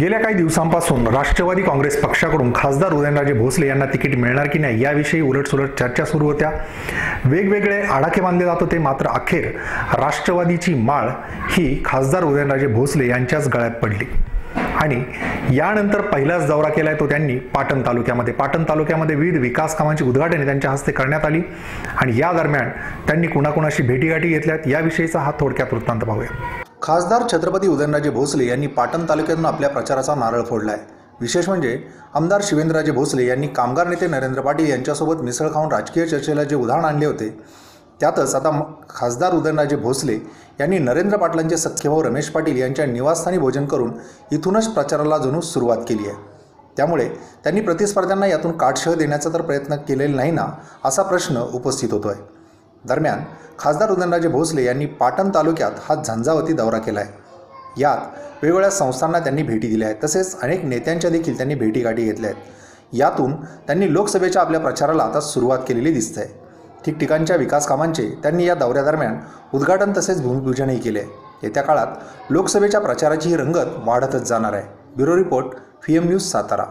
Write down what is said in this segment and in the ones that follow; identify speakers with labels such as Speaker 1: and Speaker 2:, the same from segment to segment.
Speaker 1: गेल्या काही दिवसांपासून राष्ट्रवादी काँग्रेस पक्षाकडून खासदार उदयनराजे भोसले यांना तिकीट मिळणार की नाही याविषयी उलटसुलट चर्चा सुरू होत्या. वेगवेगळे आडाखे बांधले जात होते मात्र अखेर राष्ट्रवादीची माळ ही खासदार उदयनराजे भोसले यांच्याच गळ्यात पडली. आणि यानंतर पहिलाच दौरा केलाय तो त्यांनी पाटण तालुक्यामध्ये. पाटण तालुक्यामध्ये विविध विकास कामांची उद्घाटने त्यांच्या हस्ते करण्यात आली आणि या दरम्यान त्यांनी कुणाकुणाशी भेटीगाठी घेतल्यात याविषयीचा हा थोडक्यात वृत्तांत पाहूया. खासदार छत्रपती उदयनराजे भोसले यांनी पाटण तालुक्यातून आपल्या प्रचाराचा नारळ फोडला आहे विशेष म्हणजे आमदार शिवेंद्रराजे भोसले यांनी कामगार नेते नरेंद्र पाटील यांच्यासोबत मिसळ खाऊन राजकीय चर्चेला जे उदाहरण आणले होते त्यातच आता खासदार उदयनराजे भोसले यांनी नरेंद्र पाटलांचे सख्यभाऊ रमेश पाटील यांच्या निवासस्थानी भोजन करून इथूनच प्रचाराला जणू सुरुवात केली आहे. त्यामुळे त्यांनी प्रतिस्पर्ध्यांना यातून काटशह देण्याचा तर प्रयत्न केलेला नाही ना असा प्रश्न उपस्थित होतो आहे दरम्यान खासदार उदयनराजे भोसले यांनी पाटण तालुक्यात हा झंझावती दौरा केला आहे यात वेगवेगळ्या संस्थांना त्यांनी भेटी दिल्या आहेत तसेच अनेक नेत्यांच्या देखील त्यांनी भेटीगाठी घेतल्या आहेत. यातून त्यांनी लोकसभेच्या आपल्या प्रचाराला आता सुरुवात केलेली दिसते ठिकठिकाणच्या विकास कामांचे त्यांनी या दौऱ्यादरम्यान उद्घाटन तसेच भूमिपूजनही केले. येत्या काळात लोकसभेच्या प्रचाराची ही रंगत वाढतच जाणार आहे. Bureau report fee M news Satara.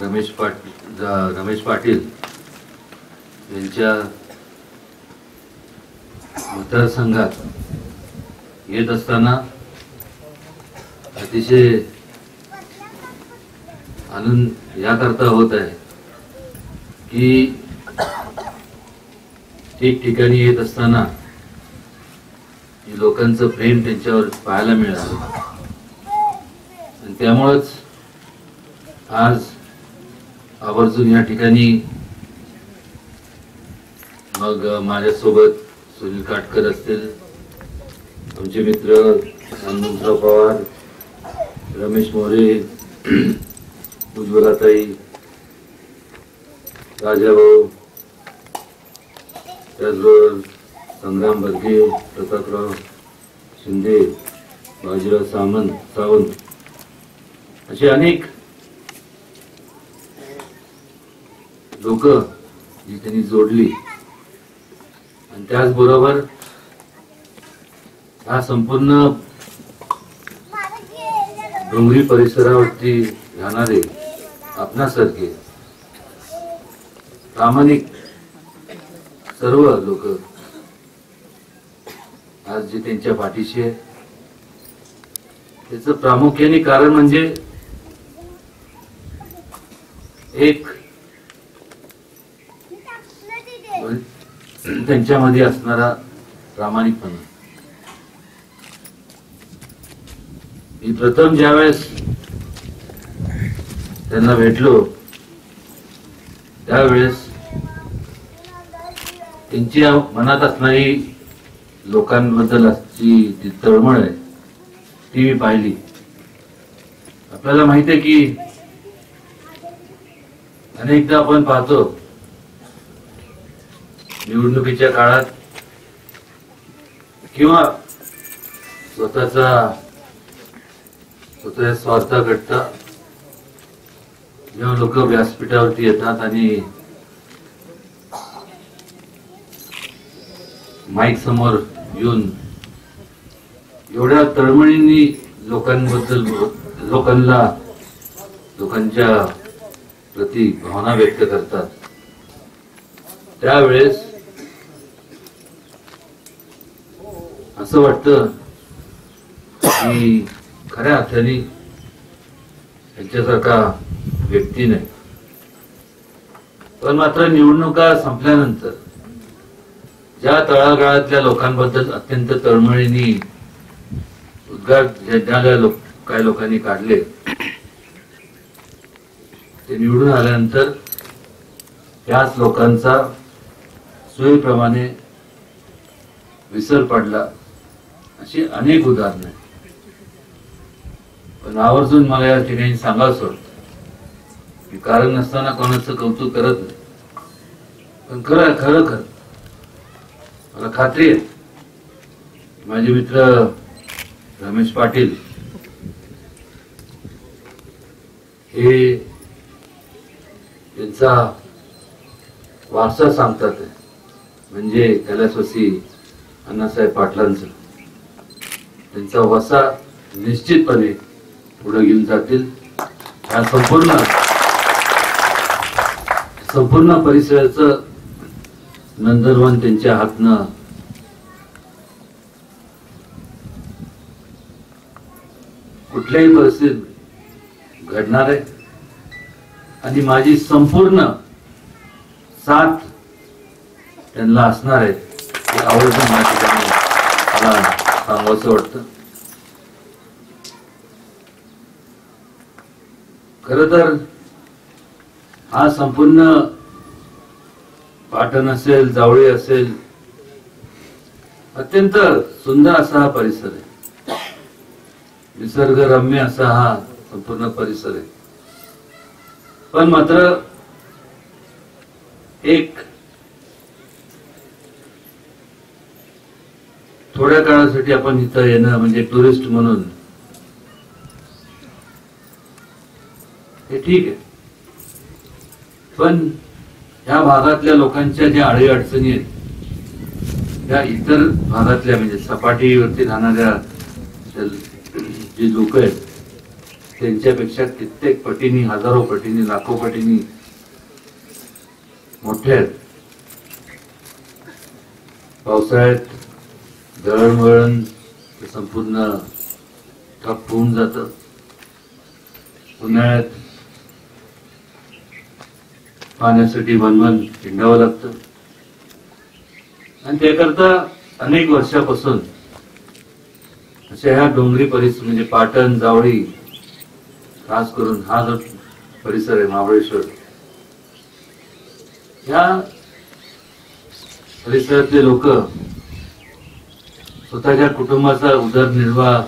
Speaker 2: Ramesh Patil Ramesh Patil यांच्या मतदारसंघात येत असताना अतिशय आनंद याकरता होत आहे की ठिकठिकाणी येत असताना लोकांचं प्रेम त्यांच्यावर पाहायला मिळालं. आणि त्यामुळंच आज आवर्जून या ठिकाणी मग माझ्यासोबत सुनील काटकर असतील आमचे मित्र हनुमंतराव पवार रमेश मोरे उज्ज्वलाताई राजाभाऊ त्याचबरोबर संग्राम बर्गे प्रतापराव शिंदे बाजीराव सामंत सावंत असे अनेक लोक जी त्यांनी जोडली. आणि त्याचबरोबर हा संपूर्ण डोंगरी परिसरावरती राहणारे आपणासारखे प्रामाणिक सर्व लोक आज जे त्यांच्या पाठीशी आहे त्याचं प्रामुख्याने कारण म्हणजे एक त्यांच्यामध्ये असणारा प्रामाणिकपणा. मी प्रथम ज्यावेळेस त्यांना भेटलो त्यावेळेस त्यांच्या मनात असणारी लोकांबद्दल असची जी तळमळ आहे ती मी पाहिली. आपल्याला माहिती आहे की अनेकदा आपण पाहतो निवडणुकीच्या काळात किंवा स्वतःचा स्वतःच्या स्वार्थाकरता जेव्हा लोक व्यासपीठावरती येतात आणि माईक समोर येऊन एवढ्या तळमळींनी लोकांबद्दल लोकांना लोकांच्या प्रती भावना व्यक्त करतात त्यावेळेस असं वाटतं की खऱ्या अर्थाने यांच्यासारखा व्यक्ती नाही. पण मात्र निवडणुका संपल्यानंतर ज्या तळागाळातल्या लोकांबद्दल अत्यंत तळमळीने उद्गार ज्या लोक काही लोकांनी काढले ते निवडून आल्यानंतर त्याच लोकांचा सोयीप्रमाणे विसर पडला. अशी अनेक उदाहरणं आहेत. पण आवर्जून मला या ठिकाणी सांगावंच वाटतं. की कारण नसताना कोणाचं कौतुक करत नाही. पण खरं खरं खरं. मला खात्री आहे. माझे मित्र रमेश पाटील हे त्यांचा वारसा सांगतात. म्हणजे कैलासवासी अण्णासाहेब पाटलांचं. त्यांचा वसा निश्चितपणे पुढे घेऊन जातील. ह्या संपूर्ण संपूर्ण परिसराचं नंदनवन त्यांच्या हातनं कुठल्याही परिस्थितीत घडणार आहे. आणि माझी संपूर्ण साथ त्यांना असणार आहे. हे आवर्जून या मला सांगावंसं वाटतं. खर तर हा संपूर्ण पाटण असेल जावळी असेल अत्यंत सुंदर असा हा परिसर आहे. निसर्गरम्य असा हा संपूर्ण परिसर आहे. पण मात्र एक थोड्या काळासाठी आपण इथं येणं म्हणजे टुरिस्ट म्हणून. हे ठीक आहे. पण ह्या भागातल्या लोकांच्या ज्या आळी अडचणी आहेत त्या इतर भागातल्या म्हणजे सपाटीवरती राहणाऱ्या जे जी लोक आहेत त्यांच्यापेक्षा कित्येक पटीनी हजारो पटीनी लाखो पटीनी मोठे आहेत. पावसाळ्यात दळणवळण संपूर्ण ठप्प होऊन जात. उन्हाळ्यात पाण्यासाठी वनवन हिंडावं लागतं. आणि त्याकरता अनेक वर्षापासून अशा ह्या डोंगरी परिसर म्हणजे पाटण जावळी खास करून हा जो परिसर आहे महाबळेश्वर ह्या परिसरातले लोक स्वतःच्या कुटुंबाचा उदरनिर्वाह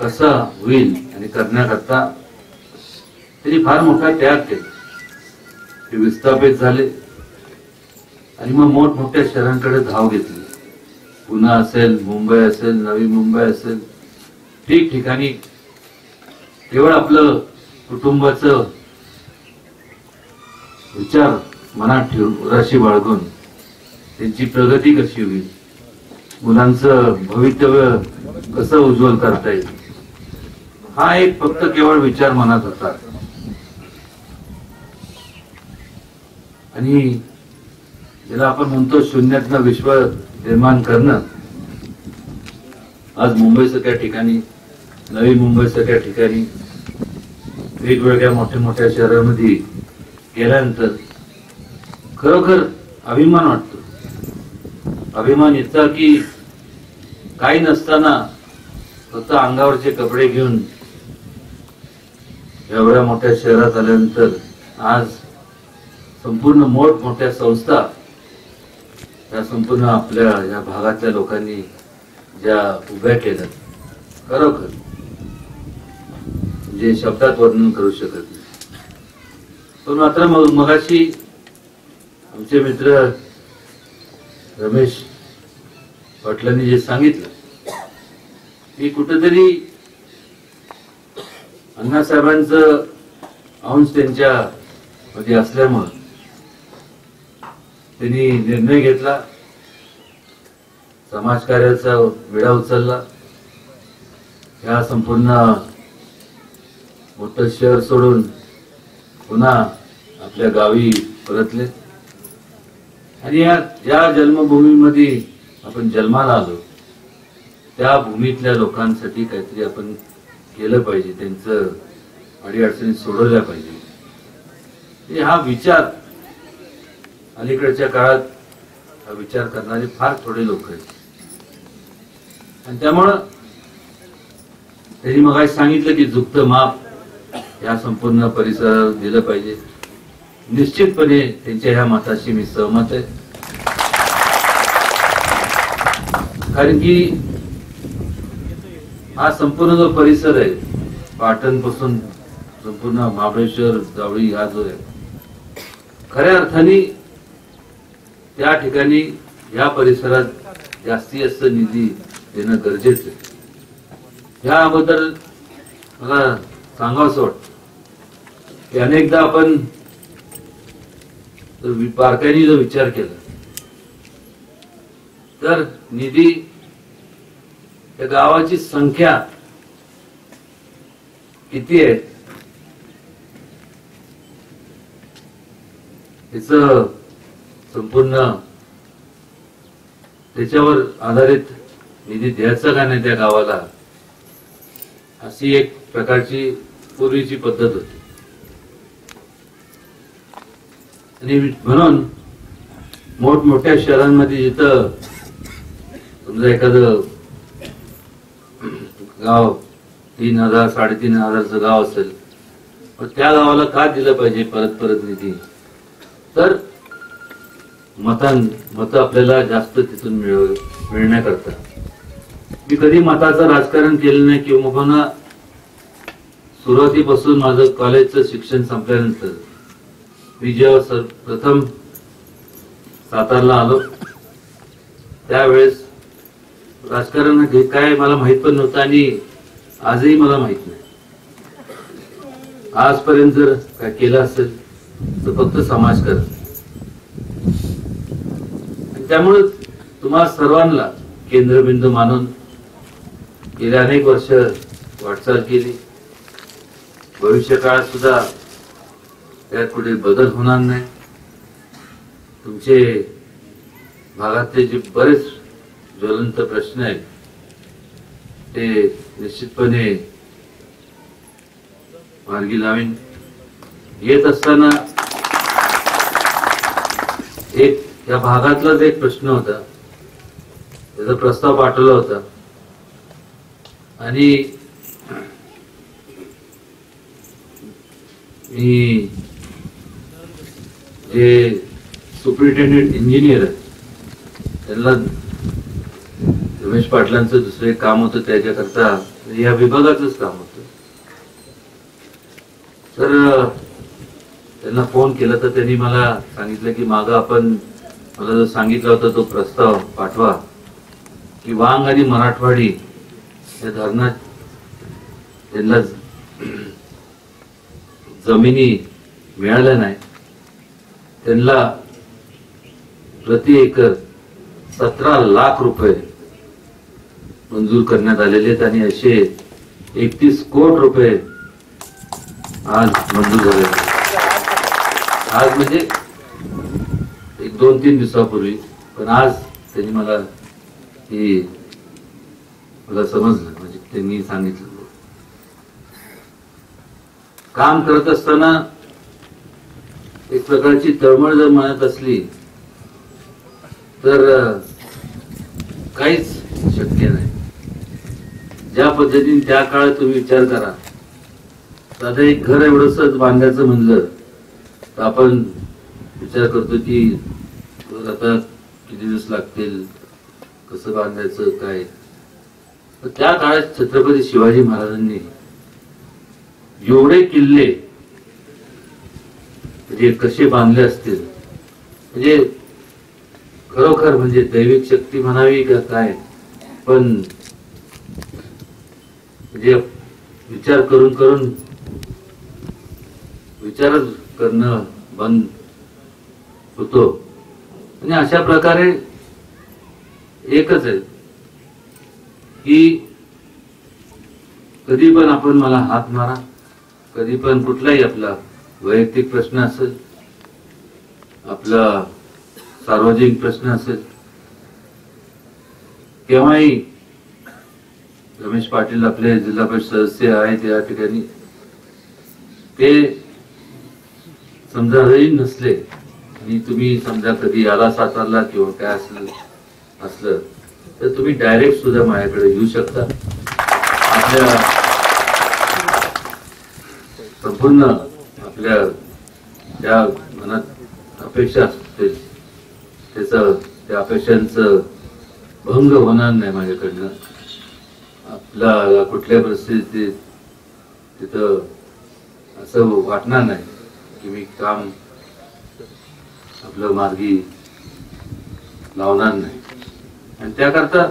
Speaker 2: कसा होईल आणि करण्याकरता त्यांनी फार मोठा त्याग केला. ते विस्थापित झाले आणि मग मोठमोठ्या शहरांकडे धाव घेतली. पुणे असेल मुंबई असेल नवी मुंबई असेल ठिकठिकाणी. केवळ आपलं कुटुंबाचं विचार मनात ठेवून उराशी बाळगून त्यांची प्रगती कशी होईल? मुलांचं भवितव्य कसं उज्ज्वल करता येईल? हा एक फक्त केवळ विचार मनात होता. आणि ज्याला आपण म्हणतो शून्यातनं विश्व निर्माण करणं आज मुंबईसारख्या ठिकाणी नवी मुंबईसारख्या ठिकाणी वेगवेगळ्या मोठ्या मोठ्या शहरांमध्ये गेल्यानंतर खरोखर अभिमान वाटतो. अभिमान इतका की काही नसताना फक्त अंगावरचे कपडे घेऊन एवढ्या मोठ्या शहरात आल्यानंतर आज संपूर्ण मोठमोठ्या संस्था त्या संपूर्ण आपल्या या भागातल्या लोकांनी ज्या उभ्या केल्या खरोखर जे शब्दात वर्णन करू शकत नाही. पण मात्र मग मगाशी आमचे मित्र रमेश पाटलांनी जे सांगितलं की कुठेतरी अण्णासाहेबांचं अंश त्यांच्या मध्ये असल्यामुळं त्यांनी निर्णय घेतला समाजकार्याचा विडा उचलला. ह्या संपूर्ण मोठं शहर सोडून पुन्हा आपल्या गावी परतले. आणि या या जन्मभूमीमध्ये आपण जन्माला आलो त्या भूमीतल्या लोकांसाठी काहीतरी आपण केलं पाहिजे त्यांचं अडीअडचणी सोडवल्या पाहिजे. हे हा विचार अलीकडच्या काळात हा विचार करणारे फार थोडे लोक आहेत. आणि त्यामुळं त्यांनी मग सांगितलं की जुक्त माप या संपूर्ण परिसराला दिलं पाहिजे. निश्चितपणे त्यांच्या ह्या मताशी मी सहमत आहे. कारण की हा संपूर्ण जो परिसर आहे पाटणपासून संपूर्ण महाबळेश्वर जावळी हा जो आहे खऱ्या अर्थाने त्या ठिकाणी या परिसरात जास्तीत जास्त निधी देणं गरजेचं आहे. ह्या अगोदर मला सांगावंसं वाटतं की अनेकदा आपण जर वि- बारकाईने जर विचार केला तर निधी या गावाची संख्या किती आहे याच संपूर्ण त्याच्यावर आधारित निधी द्यायचा का नाही त्या गावाला अशी एक प्रकारची पूर्वीची पद्धत होती. आणि म्हणून मोठमोठ्या शहरांमध्ये जिथं समजा एखादं गाव तीन हजार साडेतीन हजारचं गाव असेल मग त्या गावाला का दिलं पाहिजे परत परत निधी? तर मतां मत आपल्याला जास्त तिथून मिळव मिळण्याकरता. मी कधी मताचं राजकारण केलं नाही किंवा पुन्हा सुरुवातीपासून माझं कॉलेजचं शिक्षण संपल्यानंतर मी जेव्हा सर प्रथम सातारला आलो. त्यावेळेस राजकारण हे काय मला माहीत पण नव्हतं आणि आजही मला माहीत नाही. आजपर्यंत जर काय केलं असेल तर फक्त समाज करत त्यामुळे तुम्हा सर्वांना केंद्रबिंदू मानून गेल्या अनेक वर्ष वाटचाल केली. भविष्य काळात सुद्धा त्यात कुठे बदल होणार नाही. तुमचे भागातले जे बरेच ज्वलंत प्रश्न आहेत. ते निश्चितपणे मार्गी लावीन. येत असताना एक या भागातलाच एक प्रश्न होता. त्याचा प्रस्ताव पाठवला होता. आणि मी जे सुपरिटेंडेंट इंजिनियर त्यांना रमेश पाटलांचं दुसरं एक काम होतं त्याच्याकरता या विभागाचंच काम होतं. तर त्यांना फोन केला तर त्यांनी मला सांगितलं की माग आपण मला जो सांगितला होता तो प्रस्ताव पाठवा. की वांग आणि मराठवाडी या धरणात त्यांना जमिनी मिळाल्या नाही. त्यांना प्रति एकर सतरा लाख रुपये मंजूर करण्यात आलेले आहेत आणि असे एकतीस कोट रुपये आज मंजूर झाले आज म्हणजे एक दोन तीन दिवसापूर्वी पण आज त्यांनी मला ही मला समजलं म्हणजे त्यांनी सांगितलं. काम करत असताना एक प्रकारची तळमळ जर म्हणत असली तर काहीच शक्य नाही. ज्या पद्धतीने त्या काळात तुम्ही विचार करा साधं एक घर एवढंच बांधायचं म्हणलं तर आपण विचार करतो की आता किती दिवस लागतील कसं बांधायचं काय? तर त्या काळात छत्रपती शिवाजी महाराजांनी एवढे किल्ले म्हणजे कसे बांधले असतील म्हणजे खरोखर म्हणजे दैविक शक्ती म्हणावी का काय? पण म्हणजे विचार करून करून विचारच करणं बंद होतो. आणि अशा प्रकारे एकच आहे की कधी पण आपण मला हात मारा कधी पण कुठलाही आपला वैयक्तिक प्रश्न असेल आपला सार्वजनिक प्रश्न असेल केव्हाही रमेश पाटील आपले जिल्हा परिषद सदस्य आहेत या ठिकाणी. ते समजा जरी नसले. आणि तुम्ही समजा कधी आला सातारला किंवा काय असलं असलं तर तुम्ही डायरेक्ट सुद्धा माझ्याकडे येऊ शकता. आपल्या संपूर्ण आपल्या ज्या मनात अपेक्षा असते त्याचं त्या अपेक्षांचं भंग होणार नाही माझ्याकडनं. आपल्याला कुठल्या परिस्थितीत तिथं असं वाटणार नाही की मी काम आपलं मार्गी लावणार नाही. आणि त्याकरता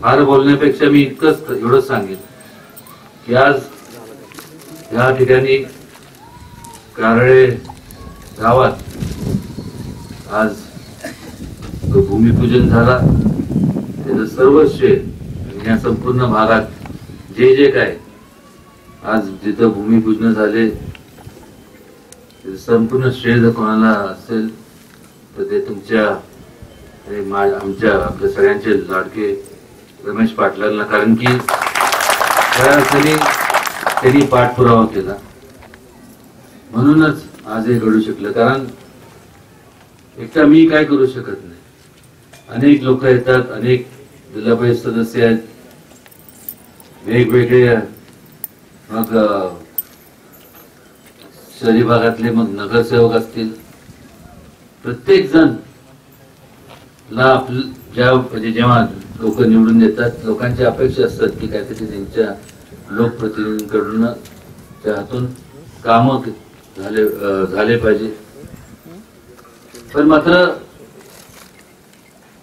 Speaker 2: फार बोलण्यापेक्षा मी इतकंच एवढंच सांगेन की आज या ठिकाणी कारळे गावात आज भूमिपूजन झाला त्याचं सर्व श्रेय या संपूर्ण भागात जे जे काय आज जिथं भूमिपूजन झाले संपूर्ण श्रेय जर कोणाला असेल तर ते तुमच्या आमच्या आपल्या सगळ्यांचे लाडके रमेश पाटलांना. कारण की खऱ्या अर्थाने त्यांनी पाठपुरावा केला. म्हणूनच आज हे घडू शकलं. कारण एकटा मी काय करू शकत नाही. अनेक लोक येतात अनेक जिल्हा परिषद सदस्य आहेत. वेगवेगळे मग शहरी भागातले मग नगरसेवक असतील. प्रत्येक जण ला आप ज्या म्हणजे जेव्हा लोक निवडून देतात लोकांची अपेक्षा असतात की काहीतरी त्यांच्या लोकप्रतिनिधींकडून त्या हातून काम झाले झाले पाहिजे. पण मात्र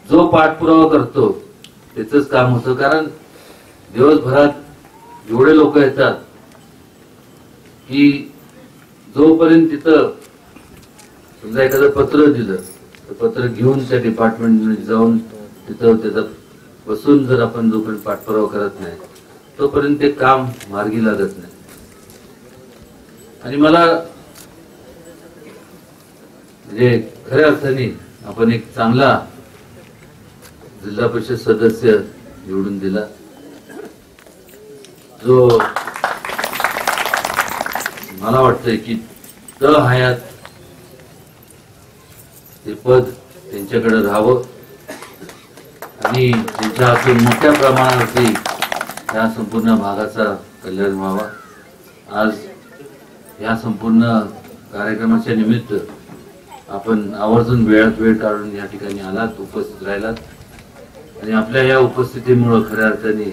Speaker 2: जो पाठपुरावा करतो त्याच काम होतं. कारण दिवसभरात एवढे लोक येतात की जोपर्यंत तिथं समजा एखादं पत्र दिलं तर पत्र घेऊन त्या डिपार्टमेंट जाऊन तिथं त्याचा बसून जर आपण जोपर्यंत पाठपुरावा करत नाही तोपर्यंत ते काम मार्गी लागत नाही. आणि मला म्हणजे खऱ्या अर्थाने आपण एक चांगला जिल्हा परिषद सदस्य निवडून दिला. जो मला वाटतंय की त हयात ते पद त्यांच्याकडे राहावं आणि त्यांच्या हातून मोठ्या प्रमाणावरती या संपूर्ण भागाचा कल्याण व्हावा. आज या संपूर्ण कार्यक्रमाच्या निमित्त आपण आवर्जून वेळात वेळ काढून या ठिकाणी आलात उपस्थित राहिलात. आणि आपल्या या उपस्थितीमुळं खऱ्या अर्थाने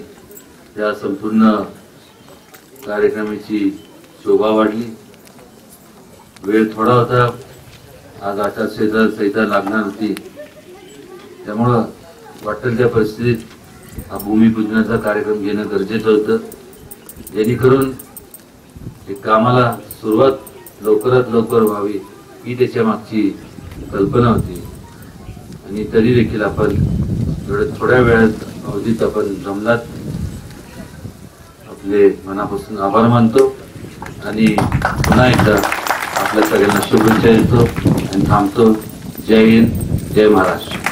Speaker 2: या संपूर्ण कार्यक्रमाची शोभा वाढली. वेळ थोडा होता. आज आचारसंहिता संहिता लागणार होती. त्यामुळं वाटेल त्या परिस्थितीत हा भूमिपूजनाचा कार्यक्रम घेणं गरजेचं होतं. जेणेकरून एक कामाला सुरुवात लवकरात लवकर व्हावी ही त्याच्या मागची कल्पना होती. आणि तरी देखील आपण थोड्या थोड्या वेळात अवधीत आपण जमलात. आपले मनापासून आभार मानतो आणि पुन्हा एकदा आपल्या सगळ्यांना शुभेच्छा देतो आणि थांबतो. जय हिंद जय महाराष्ट्र.